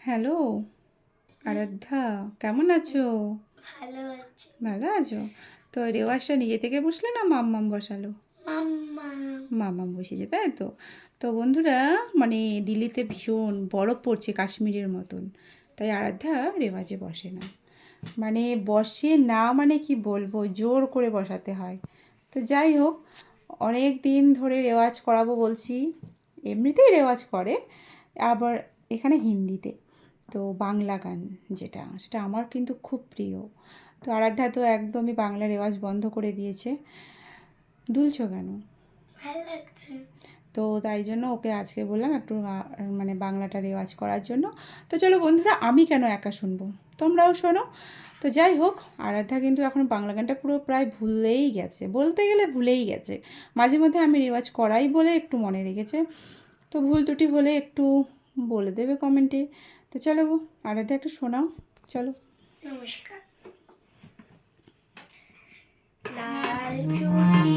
Hello আরাধ্যা কেমন আছো? ভালো আছে। ভালো আছো? তো রেওয়াজটা নিজে থেকে বসলে না মাম্মাম বসালো? মাম্মা মাম্মাম বসেছে তাই তো? তো বন্ধুরা মানে দিল্লিতে ভীষণ বরফ পড়ছে কাশ্মীরের মতন তাই আরাধ্যা রেওয়াজে বসে না। মানে বসে না মানে কি বলব জোর করে বসাতে হয়। তো যাই হোক অনেক দিন ধরে রেওয়াজ করাবো বলছি এমনিতেই রেওয়াজ করে আবার এখানে হিন্দিতে। তো বাংলা গান যেটা সেটা আমার কিন্তু খুব প্রিয়। তো আরাধ্যা তো একদমই বাংলা রেওয়াজ বন্ধ করে দিয়েছে। দুলছো কেন? ভালো লাগছে। তো তাই জন্য ওকে আজকে বললাম একটু মানে বাংলাটা রেওয়াজ করার জন্য। তো চলো বন্ধুরা আমি কেন একা শুনব? তোমরাও শোনো। তো যাই হোক আরাধ্যা কিন্তু এখন বাংলা গানটা পুরো প্রায় ভুলেই গেছে। বলতে গেলে ভুলেই গেছে। মাঝে মধ্যে আমি রেওয়াজ করাই বলে একটু মনে রেখেছে। তো ভুল ত্রুটি হলে একটু বলে দেবে কমেন্টে। তো চলো আরাধ্যা একটা শোনাও চলো। নমস্কার। লাল চুটি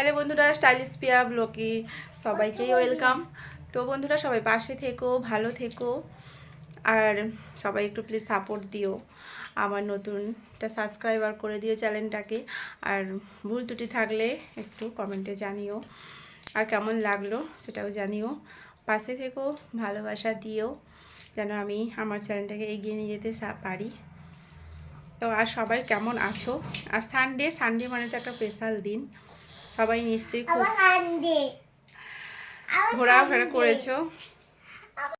হ্যালো বন্ধুরা, স্টাইলিশ পিয়া ব্লকে সবাইকেই ওয়েলকাম। তো বন্ধুরা, সবাই পাশে থেকো, ভালো থেকো, আর সবাই একটু প্লিজ সাপোর্ট দিও, আমার নতুনটা সাবস্ক্রাইবার করে দিও চ্যানেলটাকে আর ভুল ত্রুটি থাকলে একটু কমেন্টে জানিও, আর কেমন লাগল সেটাও জানিও। পাশে থেকো, ভালোবাসা দিও, যেন আমি আমার চ্যানেলটাকে এগিয়ে নিয়ে যেতে পারি। তো আর সবাই কেমন আছো? আর সানডে সানডে মানে তো একটা স্পেশাল দিন। সবাই নিশ্চয়ই খুব ঘোরাফেরা করেছ?